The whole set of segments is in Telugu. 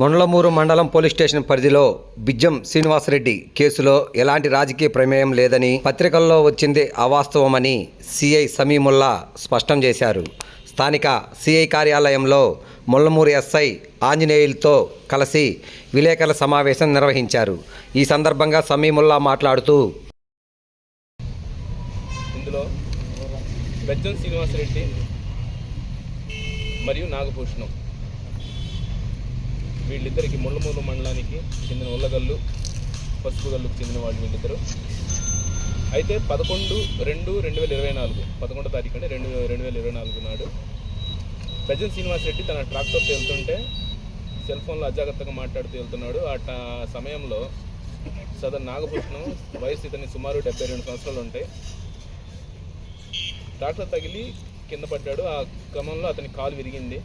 మొండ్లమూరు మండలం పోలీస్ స్టేషన్ పరిధిలో బిజ్జం శ్రీనివాసరెడ్డి కేసులో ఎలాంటి రాజకీయ ప్రమేయం లేదని పత్రికల్లో వచ్చింది అవాస్తవమని సిఐ సమీముల్లా స్పష్టం చేశారు. స్థానిక సిఐ కార్యాలయంలో మొల్లమూరు ఎస్ఐ ఆంజనేయులతో కలిసి విలేకరుల సమావేశం నిర్వహించారు. ఈ సందర్భంగా సమీముల్లా మాట్లాడుతూ ఇందులో బెజ్జం శ్రీనివాసరెడ్డి మరియు నాగభూషణం వీళ్ళిద్దరికి ముళ్ళమూరు మండలానికి చెందిన ఉల్లగల్లు పసుపుగల్లుకు చెందిన వాళ్ళు వీళ్ళిద్దరు. అయితే పదకొండు రెండు రెండు వేల ఇరవై నాలుగు పదకొండో తారీఖు అంటే రెండు రెండు వేల ఇరవై నాలుగు నాడు బెజ్జం శ్రీనివాసరెడ్డి తన ట్రాక్టర్తో వెళ్తుంటే సెల్ ఫోన్లో అజాగ్రత్తగా మాట్లాడుతూ వెళ్తున్నాడు. ఆ సమయంలో సదర్ నాగభూషణం వయసు ఇతని సుమారు డెబ్బై రెండు సంవత్సరాలు ఉంటాయి ట్రాక్టర్ తగిలి కింద పడ్డాడు. ఆ క్రమంలో అతని కాలు విరిగింది.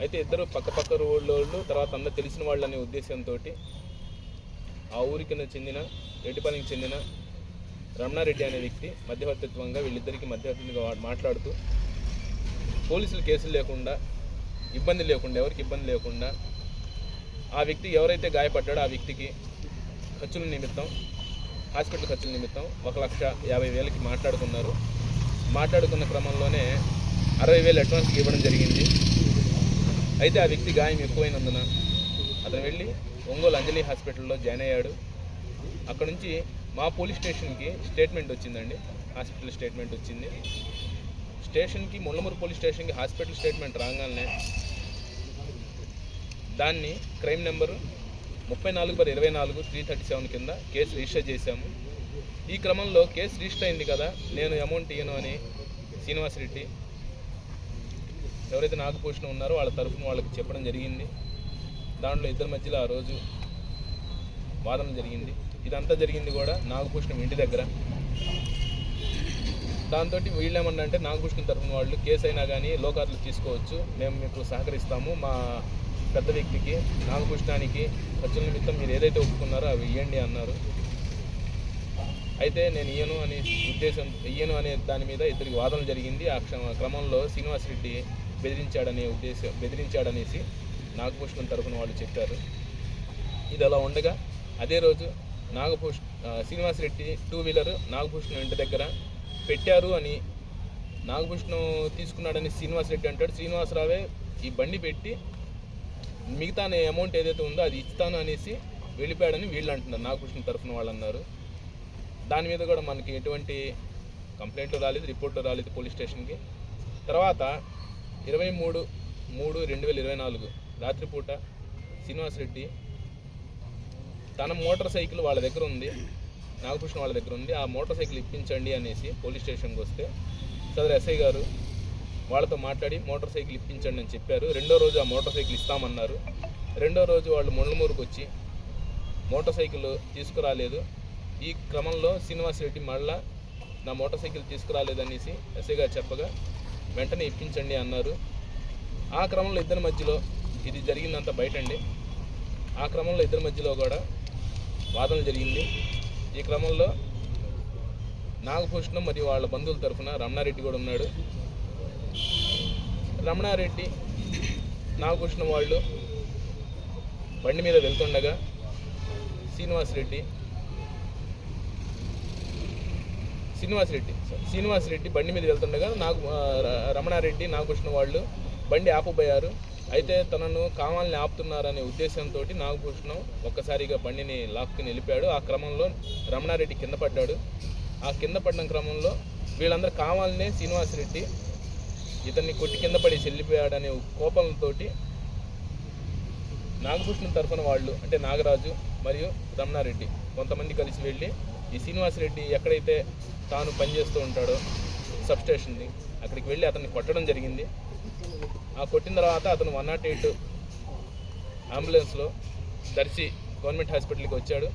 అయితే ఇద్దరు పక్క పక్క రోడ్లు తర్వాత అందరు తెలిసిన వాళ్ళు అనే ఉద్దేశంతో ఆ ఊరికి చెందిన రెడ్డిపాలెంకి చెందిన రమణారెడ్డి అనే వ్యక్తి మధ్యవర్తిత్వంగా వీళ్ళిద్దరికి మధ్యవర్తిగా మాట్లాడుతూ పోలీసులు కేసులు లేకుండా ఇబ్బంది లేకుండా ఎవరికి ఇబ్బంది లేకుండా ఆ వ్యక్తి ఎవరైతే గాయపడ్డాడో ఆ వ్యక్తికి ఖర్చుల నిమిత్తం హాస్పిటల్ ఖర్చుల నిమిత్తం ఒక లక్ష యాభై వేలకి మాట్లాడుకున్నారు మాట్లాడుకున్న క్రమంలోనే అరవై వేలు అడ్వాన్స్కి ఇవ్వడం జరిగింది. అయితే ఆ వ్యక్తి గాయం ఎక్కువైనందున అతను వెళ్ళి ఒంగోలు అంజలి హాస్పిటల్లో జాయిన్ అయ్యాడు. అక్కడ నుంచి మా పోలీస్ స్టేషన్కి స్టేట్మెంట్ వచ్చిందండి. హాస్పిటల్ స్టేట్మెంట్ వచ్చింది. స్టేషన్కి ముళ్ళమూరు పోలీస్ స్టేషన్కి హాస్పిటల్ స్టేట్మెంట్ రాగానే దాన్ని క్రైమ్ నెంబరు ముప్పై నాలుగు బర్ ఇరవై నాలుగు త్రీ థర్టీ సెవెన్ కింద కేసు రిజిస్టర్ చేశాము. ఈ క్రమంలో కేసు రిజిస్టర్ అయింది కదా నేను అమౌంట్ ఇయ్యను అని శ్రీనివాసరెడ్డి ఎవరైతే నాగభూషణం ఉన్నారో వాళ్ళ తరఫున వాళ్ళకి చెప్పడం జరిగింది. దాంట్లో ఇద్దరి మధ్యలో ఆ రోజు వాదన జరిగింది. ఇదంతా జరిగింది కూడా నాగభూషణం ఇంటి దగ్గర. దాంతో వీళ్ళు ఏమన్నా అంటే నాగభూషణం తరఫున వాళ్ళు కేసు అయినా కానీ లోకార్లు తీసుకోవచ్చు. మేము మీకు సహకరిస్తాము. మా పెద్ద వ్యక్తికి నాగభూషణానికి ఖర్చుల నిమిత్తం మీరు ఏదైతే ఒప్పుకున్నారో అవి ఇవ్వండి అన్నారు. అయితే నేను ఇయ్యను అనే ఉద్దేశం ఇయ్యను అనే దాని మీద ఇద్దరికి వాదన జరిగింది. ఆ క్రమంలో శ్రీనివాసరెడ్డి బెదిరించాడనే ఉద్దేశం బెదిరించాడనేసి నాగభూషణం తరఫున వాళ్ళు చెప్పారు. ఇది అలా ఉండగా అదే రోజు నాగభూష్ శ్రీనివాసరెడ్డి టూ వీలర్ నాగభూషణం ఇంటి దగ్గర పెట్టారు అని నాగభూషణం తీసుకున్నాడని శ్రీనివాసరెడ్డి అంటాడు. శ్రీనివాసరావే ఈ బండి పెట్టి మిగతా అమౌంట్ ఏదైతే ఉందో అది ఇస్తాను అనేసి వెళ్ళిపోయాడని వీళ్ళు అంటున్నారు. నాగభూషణ తరఫున వాళ్ళు అన్నారు. దాని మీద కూడా మనకి ఎటువంటి కంప్లైంట్ రాలేదు రిపోర్ట్లు రాలేదు పోలీస్ స్టేషన్కి. తర్వాత ఇరవై మూడు మూడు రెండు వేల ఇరవై నాలుగు రాత్రిపూట శ్రీనివాస్ రెడ్డి తన మోటార్ సైకిల్ వాళ్ళ దగ్గర ఉంది నాగభూషణ్ వాళ్ళ దగ్గర ఉంది. ఆ మోటార్ సైకిల్ ఇప్పించండి అనేసి పోలీస్ స్టేషన్కి వస్తే సదరు ఎస్ఐ గారు వాళ్ళతో మాట్లాడి మోటార్ సైకిల్ ఇప్పించండి అని చెప్పారు. రెండో రోజు ఆ మోటార్ సైకిల్ ఇస్తామన్నారు. రెండో రోజు వాళ్ళు మొండమూరుకు వచ్చి మోటార్ సైకిల్ తీసుకురాలేదు. ఈ క్రమంలో శ్రీనివాస్ రెడ్డి మళ్ళా నా మోటార్ సైకిల్ తీసుకురాలేదనేసి ఎస్ఐ గారు చెప్పగా వెంటనే ఇప్పించండి అన్నారు. ఆ క్రమంలో ఇద్దరి మధ్యలో ఇది జరిగిందంతా బయటండి. ఆ క్రమంలో ఇద్దరి మధ్యలో కూడా వాదన జరిగింది. ఈ క్రమంలో నాగభూషణం మరియు వాళ్ళ బంధువుల తరఫున రమణారెడ్డి కూడా ఉన్నాడు. రమణారెడ్డి నాగభూషణం వాళ్ళు బండి మీద వెళ్తుండగా శ్రీనివాసరెడ్డి శ్రీనివాసరెడ్డి. శ్రీనివాసరెడ్డి బండి మీద వెళ్తుండగా నాకు రమణారెడ్డి నాగకృష్ణ వాళ్ళు బండి ఆపబోయారు. అయితే తనను కావాలని ఆపుతున్నారనే ఉద్దేశంతో నాగభూషణం ఒక్కసారిగా బండిని లాక్కుని వెళ్ళిపోయాడు ఆ క్రమంలో రమణారెడ్డి కింద పడ్డాడు. ఆ కింద పడిన క్రమంలో వీళ్ళందరూ కావాలనే శ్రీనివాసరెడ్డి ఇతన్ని కొట్టి కింద పడి వెళ్ళిపోయాడనే కోపంతో నాగభూషణం తరఫున వాళ్ళు అంటే నాగరాజు మరియు రమణారెడ్డి కొంతమంది కలిసి వెళ్ళి ఈ శ్రీనివాసరెడ్డి ఎక్కడైతే తాను పనిచేస్తూ ఉంటాడో సబ్ స్టేషన్ది అక్కడికి వెళ్ళి అతన్ని కొట్టడం జరిగింది. ఆ కొట్టిన తర్వాత అతను వన్ నాట్ ఎయిట్ అంబులెన్స్లో దర్శి గవర్నమెంట్ హాస్పిటల్కి వచ్చాడు.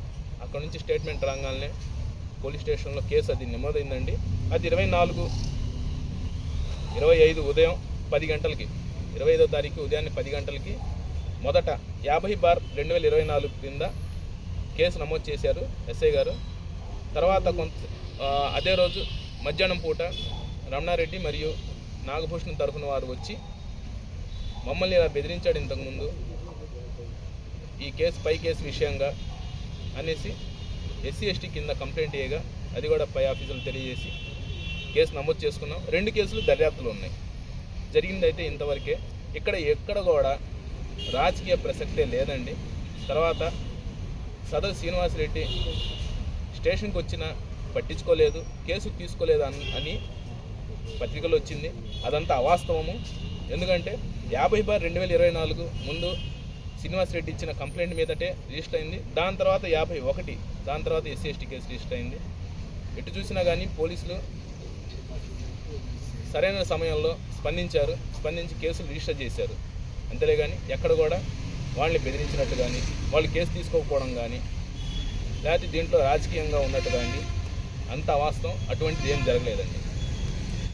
అక్కడ నుంచి స్టేట్మెంట్ రాగానే పోలీస్ స్టేషన్లో కేసు అది నమోదైందండి. అది ఇరవై నాలుగు ఇరవై ఐదు ఉదయం పది గంటలకి ఇరవై ఐదో తారీఖు ఉదయాన్నే పది గంటలకి మొదట యాభై బార్ రెండు వేల ఇరవై నాలుగు క్రింద కేసు నమోదు చేశారు ఎస్ఐ గారు. తర్వాత కొంత అదే రోజు మధ్యాహ్నం పూట రమణారెడ్డి మరియు నాగభూషణ్ తరఫున వారు వచ్చి మమ్మల్ని ఇలా బెదిరించాడు ఇంతకుముందు. ఈ కేసు పై కేసు విషయంగా అనేసి ఎస్సీ ఎస్టీ కింద కంప్లైంట్ చేయగా అది కూడా పై ఆఫీసులు తెలియజేసి కేసు నమోదు చేసుకున్నాం. రెండు కేసులు దర్యాప్తులు ఉన్నాయి. జరిగిందైతే ఇంతవరకే. ఇక్కడ ఎక్కడ కూడా రాజకీయ ప్రసక్తే లేదండి. తర్వాత సదరు శ్రీనివాసరెడ్డి స్టేషన్కి వచ్చిన పట్టించుకోలేదు కేసు తీసుకోలేదు అని పత్రికలు వచ్చింది. అదంతా అవాస్తవము. ఎందుకంటే యాభై బార్ రెండు వేల ఇరవై నాలుగు ముందు శ్రీనివాసరెడ్డి ఇచ్చిన కంప్లైంట్ మీదటే రిజిస్టర్ అయింది. దాని తర్వాత యాభై ఒకటి దాని తర్వాత ఎస్సీ ఎస్టీ కేసు రిజిస్టర్ అయింది. ఎటు చూసినా కానీ పోలీసులు సరైన సమయంలో స్పందించారు స్పందించి కేసులు రిజిస్టర్ చేశారు. అంతేగాని కానీ ఎక్కడ కూడా వాళ్ళని బెదిరించినట్టు కానీ వాళ్ళు కేసు తీసుకోకపోవడం కానీ లేకపోతే దీంట్లో రాజకీయంగా ఉన్నట్టు కానీ అంత అవాస్తవం. అటువంటిది ఏం జరగలేదండి.